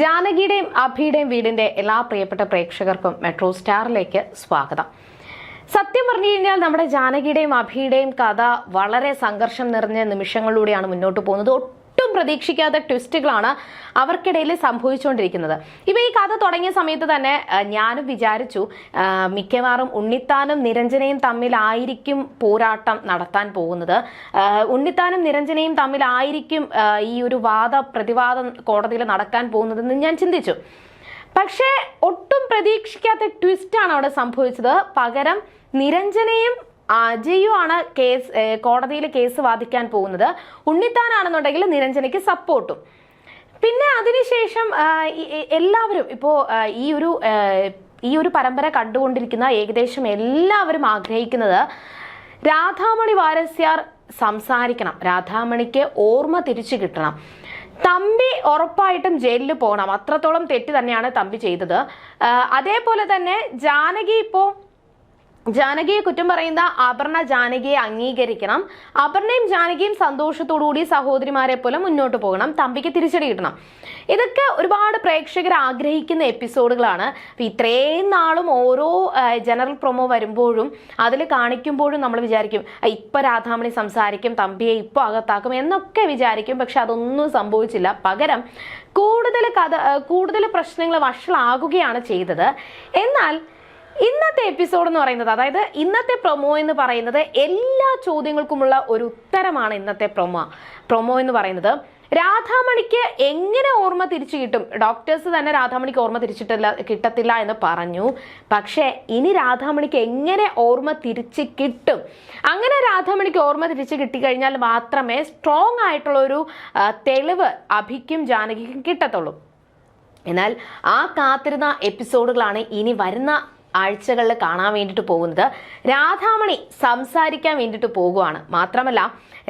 ജാനകിയുടെയും അഭിയുടെയും വീടിന്റെ എല്ലാ പ്രിയപ്പെട്ട പ്രേക്ഷകർക്കും മെട്രോ സ്റ്റാറിലേക്ക് സ്വാഗതം. സത്യം പറഞ്ഞു കഴിഞ്ഞാൽ നമ്മുടെ ജാനകിയുടെയും അഭിയുടെയും കഥ വളരെ സംഘർഷം നിറഞ്ഞ നിമിഷങ്ങളിലൂടെയാണ് മുന്നോട്ട് പോകുന്നത്. ഒട്ടും പ്രതീക്ഷിക്കാത്ത ട്വിസ്റ്റുകളാണ് അവർക്കിടയിൽ സംഭവിച്ചുകൊണ്ടിരിക്കുന്നത്. ഇപ്പൊ ഈ കഥ തുടങ്ങിയ സമയത്ത് തന്നെ ഞാനും വിചാരിച്ചു മിക്കവാറും ഉണ്ണിത്താനും നിരഞ്ജനയും തമ്മിലായിരിക്കും പോരാട്ടം നടത്താൻ പോകുന്നത്. ഉണ്ണിത്താനും നിരഞ്ജനയും തമ്മിലായിരിക്കും ഈ ഒരു വാദ പ്രതിവാദം കോടതിയിൽ നടക്കാൻ പോകുന്നതെന്ന് ഞാൻ ചിന്തിച്ചു. പക്ഷേ ഒട്ടും പ്രതീക്ഷിക്കാത്ത ട്വിസ്റ്റാണ് അവിടെ സംഭവിച്ചത്. പകരം നിരഞ്ജനയും അജയുമാണ് കേസ് കോടതിയിൽ കേസ് വാദിക്കാൻ പോകുന്നത്. ഉണ്ണിത്താനാണെന്നുണ്ടെങ്കിൽ നിരഞ്ജനയ്ക്ക് സപ്പോർട്ടും. പിന്നെ അതിനുശേഷം എല്ലാവരും ഇപ്പോൾ ഈ ഒരു ഈ ഒരു പരമ്പര കണ്ടുകൊണ്ടിരിക്കുന്ന ഏകദേശം എല്ലാവരും ആഗ്രഹിക്കുന്നത് രാധാമണി വാരസ്യാർ സംസാരിക്കണം. രാധാമണിക്ക് ഓർമ്മ തിരിച്ചു കിട്ടണം. തമ്പി ഉറപ്പായിട്ടും ജയിലിൽ പോകണം. അത്രത്തോളം തെറ്റ് തന്നെയാണ് തമ്പി ചെയ്തത്. അതേപോലെ തന്നെ ജാനകി ഇപ്പോൾ ജാനകിയെ കുറ്റം പറയുന്ന അപർണ ജാനകിയെ അംഗീകരിക്കണം. അപർണയും ജാനകിയും സന്തോഷത്തോടുകൂടി സഹോദരിമാരെ പോലെ മുന്നോട്ട് പോകണം. തമ്പിക്ക് തിരിച്ചടി കിട്ടണം. ഇതൊക്കെ ഒരുപാട് പ്രേക്ഷകർ ആഗ്രഹിക്കുന്ന എപ്പിസോഡുകളാണ്. ഇത്രയും നാളും ഓരോ ജനറൽ പ്രൊമോ വരുമ്പോഴും അതിൽ കാണിക്കുമ്പോഴും നമ്മൾ വിചാരിക്കും "ആ, ഇപ്പൊ രാധാമണി സംസാരിക്കും തമ്പിയെ ഇപ്പൊ അകത്താക്കും എന്നൊക്കെ വിചാരിക്കും. പക്ഷെ അതൊന്നും സംഭവിച്ചില്ല. പകരം കൂടുതൽ കഥ കൂടുതൽ പ്രശ്നങ്ങൾ വഷളാകുകയാണ് ചെയ്തത്. എന്നാൽ ഇന്നത്തെ എപ്പിസോഡ് എന്ന് പറയുന്നത് അതായത് ഇന്നത്തെ പ്രൊമോ എന്ന് പറയുന്നത് എല്ലാ ചോദ്യങ്ങൾക്കുമുള്ള ഒരു ഉത്തരമാണ് ഇന്നത്തെ പ്രൊമോ പ്രൊമോ എന്ന് പറയുന്നത് രാധാമണിക്ക് എങ്ങനെ ഓർമ്മ തിരിച്ചു കിട്ടും? ഡോക്ടേഴ്സ് തന്നെ രാധാമണിക്ക് ഓർമ്മ തിരിച്ചിട്ടില്ല കിട്ടത്തില്ല എന്ന് പറഞ്ഞു. പക്ഷേ ഇനി രാധാമണിക്ക് എങ്ങനെ ഓർമ്മ തിരിച്ച് കിട്ടും? അങ്ങനെ രാധാമണിക്ക് ഓർമ്മ തിരിച്ച് കിട്ടിക്കഴിഞ്ഞാൽ മാത്രമേ സ്ട്രോങ് ആയിട്ടുള്ള ഒരു തെളിവ് അഭിക്കും ജാനകിക്കും കിട്ടത്തുള്ളൂ. എന്നാൽ ആ കാത്തിരുന്ന എപ്പിസോഡുകളാണ് ഇനി വരുന്ന ആഴ്ചകളിൽ കാണാൻ വേണ്ടിയിട്ട് പോകുന്നത്. രാധാമണി സംസാരിക്കാൻ വേണ്ടിയിട്ട് പോകുവാണ്. മാത്രമല്ല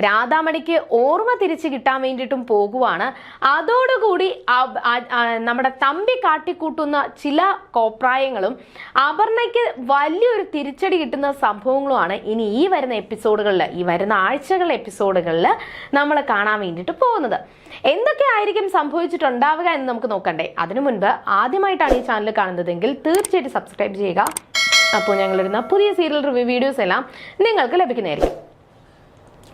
രാധാമണിക്ക് ഓർമ്മ തിരിച്ചു കിട്ടാൻ വേണ്ടിയിട്ടും പോകുവാണ്. അതോടുകൂടി നമ്മുടെ തമ്പി കാട്ടിക്കൂട്ടുന്ന ചില കോപ്രായങ്ങളും അപർണയ്ക്ക് വലിയൊരു തിരിച്ചടി കിട്ടുന്ന സംഭവങ്ങളുമാണ് ഇനി ഈ വരുന്ന എപ്പിസോഡുകളിൽ ഈ വരുന്ന ആഴ്ചകളിലെ എപ്പിസോഡുകളിൽ നമ്മൾ കാണാൻ വേണ്ടിയിട്ട് പോകുന്നത്. എന്തൊക്കെ ആയിരിക്കും സംഭവിച്ചിട്ടുണ്ടാവുക എന്ന് നമുക്ക് നോക്കണ്ടേ. അതിനു മുൻപ് ആദ്യമായിട്ടാണ് ഈ ചാനൽ കാണുന്നതെങ്കിൽ തീർച്ചയായിട്ടും സബ്സ്ക്രൈബ് ചെയ്യുക അപ്പോൾ ഞങ്ങളിടുന്ന പുതിയ സീരിയൽ റിവ്യൂ വീഡിയോസ് എല്ലാം നിങ്ങൾക്ക് ലഭിക്കുന്നതായിരിക്കും.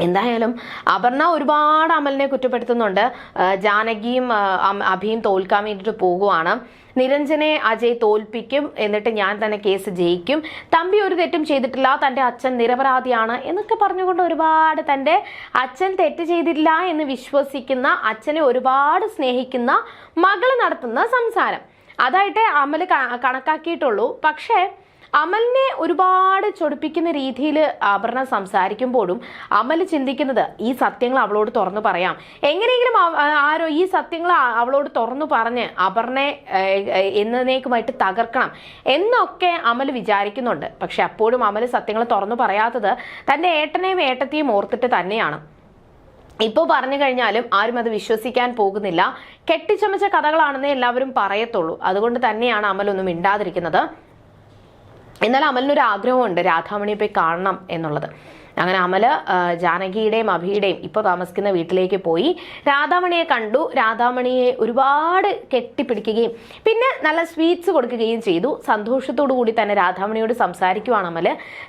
എന്തായാലും അപർണ ഒരുപാട് അമലിനെ കുറ്റപ്പെടുത്തുന്നുണ്ട്. ജാനകിയും അഭിയും തോൽക്കാൻ വേണ്ടിയിട്ട് പോകുവാണ്. നിരഞ്ജനെ അജയ് തോൽപ്പിക്കും. എന്നിട്ട് ഞാൻ തന്നെ കേസ് ജയിക്കും. തമ്പി ഒരു തെറ്റും ചെയ്തിട്ടില്ല. തന്റെ അച്ഛൻ നിരപരാധിയാണ് എന്നൊക്കെ പറഞ്ഞുകൊണ്ട് ഒരുപാട് തന്റെ അച്ഛൻ തെറ്റ് ചെയ്തിട്ടില്ല എന്ന് വിശ്വസിക്കുന്ന അച്ഛനെ ഒരുപാട് സ്നേഹിക്കുന്ന മകൾ നടത്തുന്ന സംസാരം. അതായിട്ട് അമൽ കണക്കാക്കിയിട്ടുള്ളൂ. പക്ഷേ അമലിനെ ഒരുപാട് ചൊടിപ്പിക്കുന്ന രീതിയിൽ അപർണ സംസാരിക്കുമ്പോഴും അമൽ ചിന്തിക്കുന്നത് ഈ സത്യങ്ങൾ അവളോട് തുറന്നു പറയാം. എങ്ങനെയെങ്കിലും ആരോ ഈ സത്യങ്ങൾ അവളോട് തുറന്നു പറഞ്ഞ് അപർണയെ എന്നേക്കുമായിട്ട് തകർക്കണം എന്നൊക്കെ അമൽ വിചാരിക്കുന്നുണ്ട്. പക്ഷെ അപ്പോഴും അമൽ സത്യങ്ങൾ തുറന്നു പറയാത്തത് തന്റെ ഏട്ടനെയും ഏട്ടത്തെയും ഓർത്തിട്ട് തന്നെയാണ്. ഇപ്പോൾ പറഞ്ഞു കഴിഞ്ഞാലും ആരും അത് വിശ്വസിക്കാൻ പോകുന്നില്ല. കെട്ടിച്ചമച്ച കഥകളാണെന്നേ എല്ലാവരും പറയത്തുള്ളൂ. അതുകൊണ്ട് തന്നെയാണ് അമലൊന്നും മിണ്ടാതിരിക്കുന്നത്. എന്നാൽ അമലിനൊരു ആഗ്രഹമുണ്ട്. രാധാമണിയെ പോയി കാണണം എന്നുള്ളത്. അങ്ങനെ അമൽ ജാനകിയുടെയും അഭിയുടെയും ഇപ്പോൾ താമസിക്കുന്ന വീട്ടിലേക്ക് പോയി. രാധാമണിയെ കണ്ടു. രാധാമണിയെ ഒരുപാട് കെട്ടിപ്പിടിക്കുകയും പിന്നെ നല്ല സ്വീറ്റ്സ് കൊടുക്കുകയും ചെയ്തു. സന്തോഷത്തോടു കൂടി തന്നെ രാധാമണിയോട് സംസാരിക്കുവാണ് അമൽ.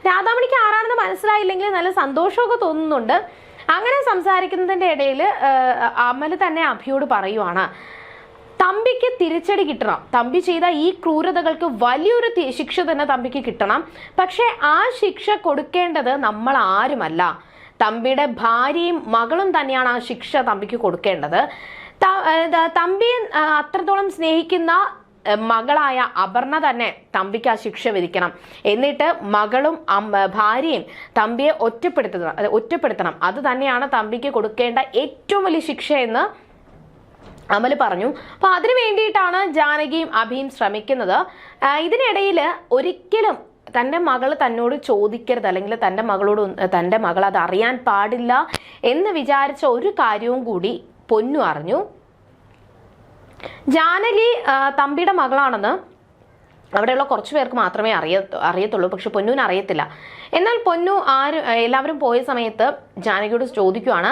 രാധാമണിക്ക് ആരാണെന്ന് മനസ്സിലായില്ലെങ്കിൽ നല്ല സന്തോഷമൊക്കെ തോന്നുന്നുണ്ട്. അങ്ങനെ സംസാരിക്കുന്നതിന്റെ ഇടയിൽ അമൽ തന്നെ അഭിയോട് പറയുവാണ് തമ്പിക്ക് തിരിച്ചടി കിട്ടണം. തമ്പി ചെയ്ത ഈ ക്രൂരതകൾക്ക് വലിയൊരു ശിക്ഷ തന്നെ തമ്പിക്ക് കിട്ടണം. പക്ഷേ ആ ശിക്ഷ കൊടുക്കേണ്ടത് നമ്മൾ ആരുമല്ല. തമ്പിയുടെ ഭാര്യയും മകളും തന്നെയാണ് ആ ശിക്ഷ തമ്പിക്ക് കൊടുക്കേണ്ടത്. തമ്പിയെ അത്രത്തോളം സ്നേഹിക്കുന്ന മകളായ അപർണ തന്നെ തമ്പിക്ക് ആ ശിക്ഷ വിധിക്കണം. എന്നിട്ട് മകളും ഭാര്യയും തമ്പിയെ ഒറ്റപ്പെടുത്തണം. അത് ഒറ്റപ്പെടുത്തണം. അത് തന്നെയാണ് തമ്പിക്ക് കൊടുക്കേണ്ട ഏറ്റവും വലിയ ശിക്ഷ എന്ന് അമൽ പറഞ്ഞു. അപ്പൊ അതിനു വേണ്ടിയിട്ടാണ് ജാനകിയും അഭിയും ശ്രമിക്കുന്നത്. ഇതിനിടയിൽ ഒരിക്കലും തന്റെ മകൾ തന്നോട് ചോദിക്കരുത്. അല്ലെങ്കിൽ തന്റെ മകളോട് തന്റെ മകൾ അത് അറിയാൻ പാടില്ല എന്ന് വിചാരിച്ച ഒരു കാര്യവും കൂടി പൊന്നു അറിഞ്ഞു. ജാനകി തമ്പിയുടെ മകളാണെന്ന് അവിടെയുള്ള കുറച്ച് പേർക്ക് മാത്രമേ അറിയ അറിയത്തുള്ളൂ. പക്ഷെ പൊന്നുവിന് അറിയത്തില്ല. എന്നാൽ പൊന്നു ആരും എല്ലാവരും പോയ സമയത്ത് ജാനകിയോട് ചോദിക്കുവാണ്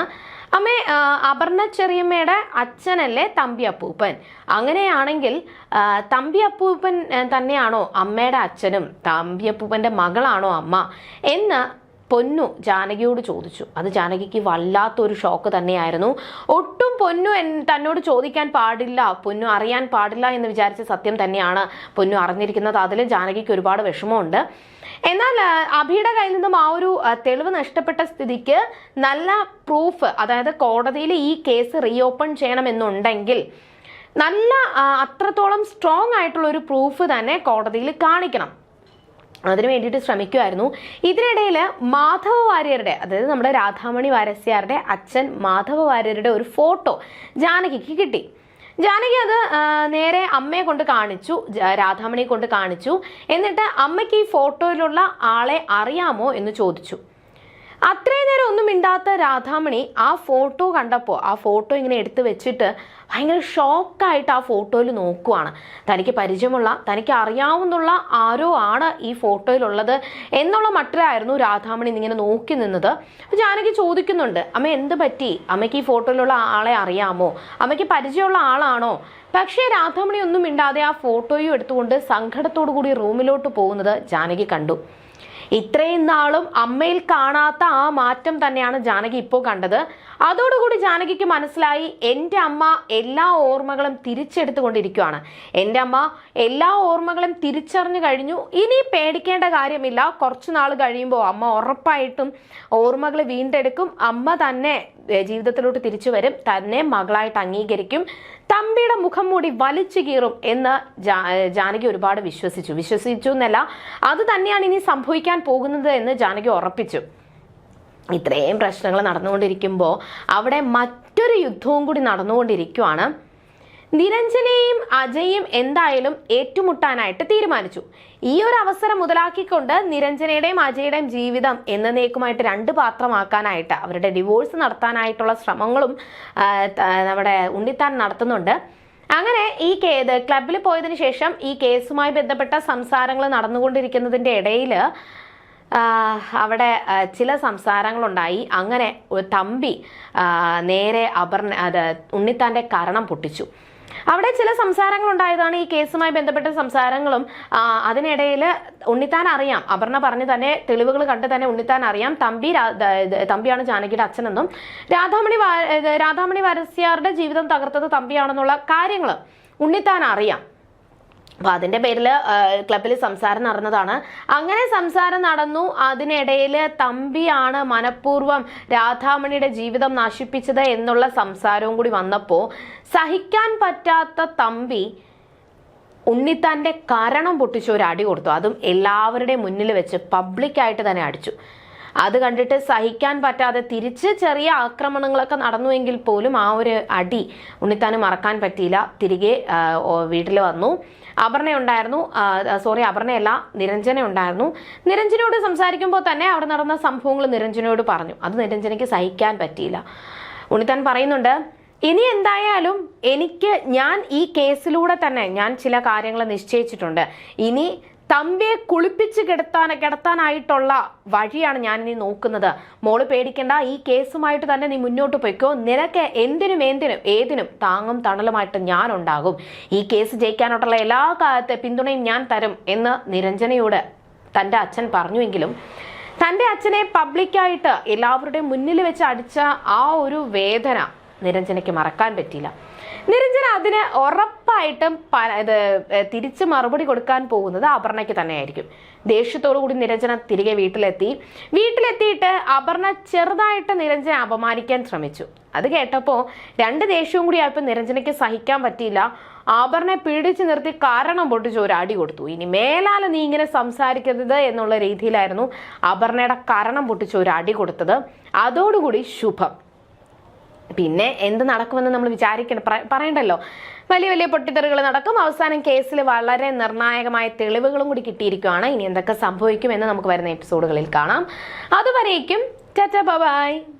അമ്മേ അപർണ ചെറിയമ്മയുടെ അച്ഛനല്ലേ തമ്പി അപ്പൂപ്പൻ? അങ്ങനെയാണെങ്കിൽ തമ്പി അപ്പൂപ്പൻ തന്നെയാണോ അമ്മയുടെ അച്ഛനും തമ്പി അപ്പൂപ്പന്റെ മകളാണോ അമ്മ? എന്ന് പൊന്നു ജാനകിയോട് ചോദിച്ചു. അത് ജാനകിക്ക് വല്ലാത്തൊരു ഷോക്ക് തന്നെയായിരുന്നു. ഒട്ടും പൊന്നു തന്നോട് ചോദിക്കാൻ പാടില്ല പൊന്നു അറിയാൻ പാടില്ല എന്ന് വിചാരിച്ച സത്യം തന്നെയാണ് പൊന്നു അറിഞ്ഞിരിക്കുന്നത്. അതിൽ ജാനകിക്ക് ഒരുപാട് വിഷമമുണ്ട്. എന്നാൽ അഭിയുടെ കയ്യിൽ നിന്നും ആ ഒരു തെളിവ് നഷ്ടപ്പെട്ട സ്ഥിതിക്ക് നല്ല പ്രൂഫ് അതായത് കോടതിയിൽ ഈ കേസ് റീഓപ്പൺ ചെയ്യണമെന്നുണ്ടെങ്കിൽ നല്ല അത്രത്തോളം സ്ട്രോങ് ആയിട്ടുള്ള ഒരു പ്രൂഫ് തന്നെ കോടതിയിൽ കാണിക്കണം. അതിനു വേണ്ടിയിട്ട് ശ്രമിക്കുമായിരുന്നു ഇതിനിടയിൽ മാധവ വാര്യരുടെ അതായത് നമ്മുടെ രാധാമണി വാരസ്യാരുടെ അച്ഛൻ മാധവ വാര്യരുടെ ഒരു ഫോട്ടോ ജാനകിക്ക് കിട്ടി. ജാനകി അത് നേരെ അമ്മയെ കൊണ്ട് കാണിച്ചു രാധാമണിയെ കൊണ്ട് കാണിച്ചു. എന്നിട്ട് അമ്മയ്ക്ക് ഈ ഫോട്ടോയിലുള്ള ആളെ അറിയാമോ എന്ന് ചോദിച്ചു. അത്രയും നേരം ഒന്നും മിണ്ടാത്ത രാധാമണി ആ ഫോട്ടോ കണ്ടപ്പോൾ ആ ഫോട്ടോ ഇങ്ങനെ എടുത്തു വെച്ചിട്ട് ഭയങ്കര ഷോക്കായിട്ട് ആ ഫോട്ടോയിൽ നോക്കുവാണ്. തനിക്ക് പരിചയമുള്ള തനിക്ക് അറിയാവുന്നുള്ള ആരോ ആണ് ഈ ഫോട്ടോയിലുള്ളത് എന്നുള്ള മട്ടിലായിരുന്നു രാധാമണി ഇങ്ങനെ നോക്കി നിന്നത്. അപ്പോൾ ജാനകി ചോദിക്കുന്നുണ്ട് അമ്മ എന്ത് പറ്റി? അമ്മയ്ക്ക് ഈ ഫോട്ടോയിലുള്ള ആളെ അറിയാമോ? അമ്മയ്ക്ക് പരിചയമുള്ള ആളാണോ? പക്ഷേ രാധാമണി ഒന്നും മിണ്ടാതെ ആ ഫോട്ടോയും എടുത്തുകൊണ്ട് സങ്കടത്തോടു കൂടി റൂമിലോട്ട് പോകുന്നത് ജാനകി കണ്ടു. ഇത്രയും നാളും അമ്മയിൽ കാണാത്ത ആ മാറ്റം തന്നെയാണ് ജാനകി ഇപ്പോൾ കണ്ടത്. അതോടുകൂടി ജാനകിക്ക് മനസ്സിലായി എന്റെ അമ്മ എല്ലാ ഓർമ്മകളും തിരിച്ചെടുത്തുകൊണ്ടിരിക്കുകയാണ് എന്റെ അമ്മ എല്ലാ ഓർമ്മകളും തിരിച്ചറിഞ്ഞു കഴിഞ്ഞു. ഇനി പേടിക്കേണ്ട കാര്യമില്ല. കുറച്ചു നാൾ കഴിയുമ്പോൾ അമ്മ ഉറപ്പായിട്ടും ഓർമ്മകൾ വീണ്ടെടുക്കും. അമ്മ തന്നെ ജീവിതത്തിലോട്ട് തിരിച്ചു വരും. തന്നെ മകളായിട്ട് അംഗീകരിക്കും. തമ്പിയുടെ മുഖം മൂടി വലിച്ചു കീറും എന്ന് ജാനകി ഒരുപാട് വിശ്വസിച്ചു. വിശ്വസിച്ചു എന്നല്ല അത് തന്നെയാണ് ഇനി സംഭവിക്കാൻ പോകുന്നത് എന്ന് ജാനകി ഉറപ്പിച്ചു. ഇത്രയും പ്രശ്നങ്ങൾ നടന്നുകൊണ്ടിരിക്കുമ്പോൾ അവിടെ മറ്റൊരു യുദ്ധവും കൂടി നടന്നുകൊണ്ടിരിക്കുവാണ്. നിരഞ്ജനയും അജയും എന്തായാലും ഏറ്റുമുട്ടാനായിട്ട് തീരുമാനിച്ചു. ഈ ഒരു അവസരം മുതലാക്കിക്കൊണ്ട് നിരഞ്ജനയുടെയും അജയുടെയും ജീവിതം എന്നേക്കുമായിട്ട് രണ്ട് പാത്രമാക്കാനായിട്ട് അവരുടെ ഡിവോഴ്സ് നടത്താനായിട്ടുള്ള ശ്രമങ്ങളും നമ്മുടെ ഉണ്ണിത്താൻ നടത്തുന്നുണ്ട്. അങ്ങനെ ഈ കേ ക്ലബിൽ പോയതിനു ശേഷം ഈ കേസുമായി ബന്ധപ്പെട്ട സംസാരങ്ങൾ നടന്നുകൊണ്ടിരിക്കുന്നതിന്റെ ഇടയിൽ അവിടെ ചില സംസാരങ്ങളുണ്ടായി. അങ്ങനെ തമ്പി നേരെ അപർണ അത് ഉണ്ണിത്താന്റെ കരണം പൊട്ടിച്ചു. അവിടെ ചില സംസാരങ്ങൾ ഉണ്ടായതാണ് ഈ കേസുമായി ബന്ധപ്പെട്ട സംസാരങ്ങളും. അതിനിടയിൽ ഉണ്ണിത്താൻ അറിയാം. അപർണ പറഞ്ഞു തന്നെ തെളിവുകൾ കണ്ട് തന്നെ ഉണ്ണിത്താൻ അറിയാം. തമ്പി തമ്പിയാണ് ജാനകിയുടെ അച്ഛനെന്നും. രാധാമണി രാധാമണി വരസ്യാറുടെ ജീവിതം തകർത്തത് തമ്പിയാണെന്നുള്ള കാര്യങ്ങൾ ഉണ്ണിത്താൻ അറിയാം. അപ്പൊ അതിന്റെ പേരിൽ ക്ലബിൽ സംസാരം നടന്നതാണ്. അങ്ങനെ സംസാരം നടന്നു. അതിനിടയിൽ തമ്പിയാണ് മനഃപൂർവം രാധാമണിയുടെ ജീവിതം നശിപ്പിച്ചത് എന്നുള്ള സംസാരവും കൂടി വന്നപ്പോൾ സഹിക്കാൻ പറ്റാത്ത തമ്പി ഉണ്ണിത്താന്റെ കരണം പൊട്ടിച്ച് ഒരു അടി കൊടുത്തു. അതും എല്ലാവരുടെയും മുന്നിൽ വെച്ച് പബ്ലിക്കായിട്ട് തന്നെ അടിച്ചു. അത് കണ്ടിട്ട് സഹിക്കാൻ പറ്റാതെ തിരിച്ച് ചെറിയ ആക്രമണങ്ങളൊക്കെ നടന്നുവെങ്കിൽ പോലും ആ ഒരു അടി ഉണ്ണിത്താന് മറക്കാൻ പറ്റിയില്ല. തിരികെ വീട്ടിൽ വന്നു. അപർണ ഉണ്ടായിരുന്നു. സോറി അപർണയല്ല നിരഞ്ജന ഉണ്ടായിരുന്നു. നിരഞ്ജനയോട് സംസാരിക്കുമ്പോൾ തന്നെ അവിടെ നടന്ന സംഭവങ്ങൾ നിരഞ്ജനയോട് പറഞ്ഞു. അത് നിരഞ്ജനയ്ക്ക് സഹിക്കാൻ പറ്റിയില്ല. ഉണ്ണിത്താൻ പറയുന്നുണ്ട് ഇനി എന്തായാലും എനിക്ക് ഞാൻ ഈ കേസിലൂടെ തന്നെ ഞാൻ ചില കാര്യങ്ങൾ നിശ്ചയിച്ചിട്ടുണ്ട്. ഇനി തമ്പിയെ കുളിപ്പിച്ച് കിടത്താൻ കിടത്താനായിട്ടുള്ള വഴിയാണ് ഞാൻ ഇനി നോക്കുന്നത്. മോൾ പേടിക്കേണ്ട ഈ കേസുമായിട്ട് തന്നെ നീ മുന്നോട്ട് പോയിക്കോ. നിനക്ക് എന്തിനും എന്തിനും ഏതിനും താങ്ങും തണലുമായിട്ട് ഞാൻ ഉണ്ടാകും ഈ കേസ് ജയിക്കാനായിട്ടുള്ള എല്ലാ കാലത്തെ പിന്തുണയും ഞാൻ തരും എന്ന് നിരഞ്ജനയോട് തന്റെ അച്ഛൻ പറഞ്ഞുവെങ്കിലും തന്റെ അച്ഛനെ പബ്ലിക്കായിട്ട് എല്ലാവരുടെയും മുന്നിൽ വെച്ച് അടിച്ച ആ ഒരു വേദന നിരഞ്ജനയ്ക്ക് മറക്കാൻ പറ്റിയില്ല. നിരഞ്ജന അതിന് ഉറപ്പായിട്ടും ഇത് തിരിച്ച് മറുപടി കൊടുക്കാൻ പോകുന്നത് അപർണയ്ക്ക് തന്നെയായിരിക്കും. ദേഷ്യത്തോടു കൂടി നിരഞ്ജന തിരികെ വീട്ടിലെത്തി. വീട്ടിലെത്തിയിട്ട് അപർണ ചെറുതായിട്ട് നിരഞ്ജന അപമാനിക്കാൻ ശ്രമിച്ചു. അത് കേട്ടപ്പോൾ രണ്ട് ദേഷ്യവും കൂടി ആയപ്പോൾ നിരഞ്ജനയ്ക്ക് സഹിക്കാൻ പറ്റിയില്ല. ആഭരണെ പിടിച്ചു നിർത്തി കാരണം പൊട്ടിച്ച് ഒരു അടി കൊടുത്തു. ഇനി മേലാൽ നീ ഇങ്ങനെ സംസാരിക്കരുത് എന്നുള്ള രീതിയിലായിരുന്നു അപർണയുടെ കാരണം പൊട്ടിച്ച് ഒരു അടി കൊടുത്തത്. അതോടുകൂടി ശുഭം. പിന്നെ എന്ത് നടക്കുമെന്ന് നമ്മൾ വിചാരിക്കണം. പറ- പറയണ്ടല്ലോ. വലിയ വലിയ പൊട്ടിത്തെറികൾ നടക്കും. അവസാനം കേസിൽ വളരെ നിർണായകമായ തെളിവുകളും കൂടി കിട്ടിയിരിക്കുകയാണ്. ഇനി എന്തൊക്കെ സംഭവിക്കും എന്ന് നമുക്ക് വരുന്ന എപ്പിസോഡുകളിൽ കാണാം. അതുവരേക്കും ടാറ്റ ബൈ.